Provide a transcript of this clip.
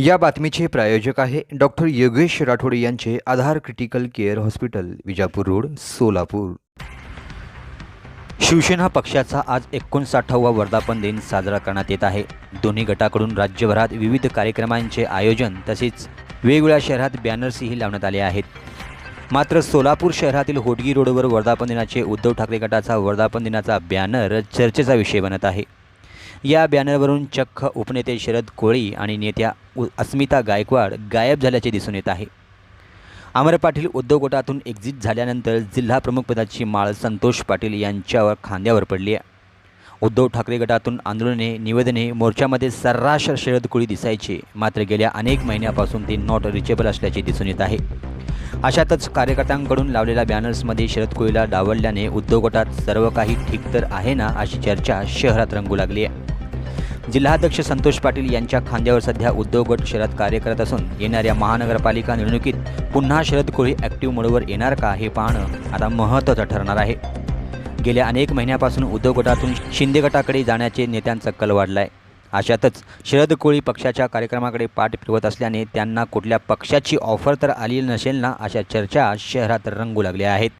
या बातमीचे प्रायोजक आहे डॉक्टर योगेश राठोड यांचे Aadhaar critical care hospital Vijapur road Solapur. Shiv Sena पक्षाचा आज एकोणसाठावा वर्धापन दिन साजरा करण्यात येत आहे. दोन्ही गटाकडून राज्यभरात विविध कार्यक्रमांचे आयोजन तसेच वेगवेगळ्या शहरात बॅनर्सही लावण्यात आले आहेत. मात्र सोलापूर शहरातील होटगी रोडवर वर्धापन दिनाचे उद्धव ठाकरे गटाचा वर्धापन दिनाचा बॅनर चर्चेचा विषय बनत आहे. या बॅनरवरून चक्क उपनेते शरद कोळी आणि नेत्या उ- अस्मिता गायकवाड गायब झाल्याचे दिसून येत आहे. अमर पाटील उद्योग गटातून एक्झिट झाल्यानंतर जिल्हा प्रमुखपदाची माळ संतोष पाटील यांच्यावर खांद्यावर पडली आहे. उद्धव ठाकरे गटातून आंदोलने निवेदने मोर्चामध्ये सर्रास शरद कोळी दिसायचे. मात्र गेल्या अनेक महिन्यापासून ते नॉट रिचेबल असल्याचे दिसून येत आहे. अशातच कार्यकर्त्यांकडून लावलेल्या बॅनर्समध्ये शरद कोळीला डावलल्याने उद्योग गटात सर्व काही ठीक तर आहे ना अशी चर्चा शहरात रंगू लागली आहे. जिल्हाध्यक्ष संतोष पाटील यांच्या खांद्यावर सध्या उद्योग गट शहरात कार्य करत असून येणाऱ्या महानगरपालिका निवडणुकीत पुन्हा शरद कोळी ॲक्टिव्ह मोडवर येणार का हे पाहणं आता महत्त्वाचं ठरणार आहे. गेल्या अनेक महिन्यापासून उद्योग गटातून शिंदे गटाकडे जाण्याचे नेत्यांचा कल वाढला आहे अशातच शरद कोळी पक्षाच्या कार्यक्रमाकडे पाठ फिरवत असल्याने त्यांना कुठल्या पक्षाची ऑफर तर आली नसेल ना अशा चर्चा शहरात रंगू लागल्या आहेत.